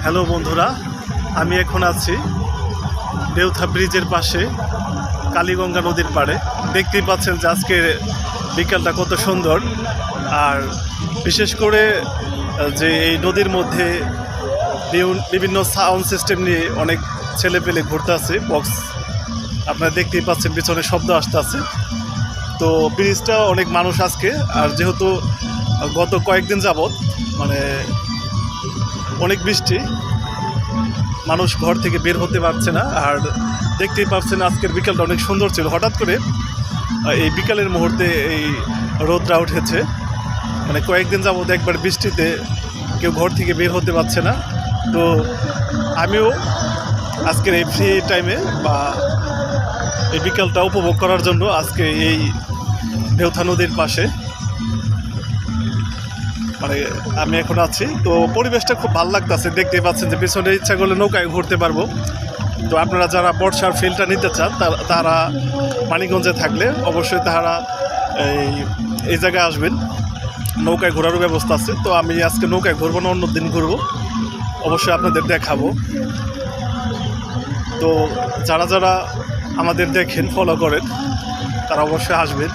Hello বন্ধুরা, আমি এখন আছি দেউথা ব্রিজের পাশে, কালীগঙ্গা নদীর পাড়ে। দেখতেই পাচ্ছেন যে আজকে বিকালটা কত সুন্দর। আর বিশেষ করে, যে এই নদীর মধ্যে বিভি- বিভিন্ন সাউন্ড সিস্টেম নিয়ে অনেক ছেলে পেলে ঘুরতে আছে, বক্স আপনারা দেখতেই পাচ্ছেন পিছনে শব্দ আসতে আছে তো ব্রিজটা অনেক মানুষ আজকে, আর যেহেতু গত কয়েকদিন যাবৎ মানে অনেক বৃষ্টি। মানুষ ঘর থেকে বের হতে পারছে না। আর দেখতেই পাচ্ছেন আজকের বিকালটা অনেক সুন্দর ছিল। হঠাৎ করে এই বিকালের মুহূর্তে এই রোদটা উঠেছে। মানে কয়েকদিন যাবৎ একবার বৃষ্টিতে কেউ ঘর থেকে বের হতে পারছে না। তো আমিও আজকের এই ফ্রি টাইমে বা এই বিকালটা উপভোগ করার জন্য আজকে এই দেওথা নদীর পাশে মানে আমি এখন আছি। তো পরিবেশটা খুব ভালো লাগতেছে দেখতে পাচ্ছেন যে পিছনে ইচ্ছা করলে নৌকায় ঘুরতে পারব। তো আপনারা যারা বর্ষার ফিলটা নিতে চান, তারা- মানিকগঞ্জে থাকলে অবশ্যই তারা এই এই জায়গায় আসবেন। নৌকায় ঘোরারও ব্যবস্থা আছে। তো আমি আজকে নৌকায় ঘুরবো না, অন্য দিন ঘুরবো। অবশ্যই আপনাদের দেখাবো। তো যারা যারা আমাদের দেখেন ফলো করেন, তারা অবশ্যই আসবেন।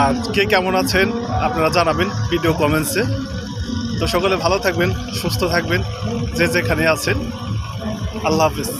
আর কে কেমন আছেন আপনারা জানাবেন ভিডিও কমেন্টসে তো সকলে ভালো থাকবেন, সুস্থ থাকবেন, যে যেখানে আছেন। আল্লাহ হাফিজ।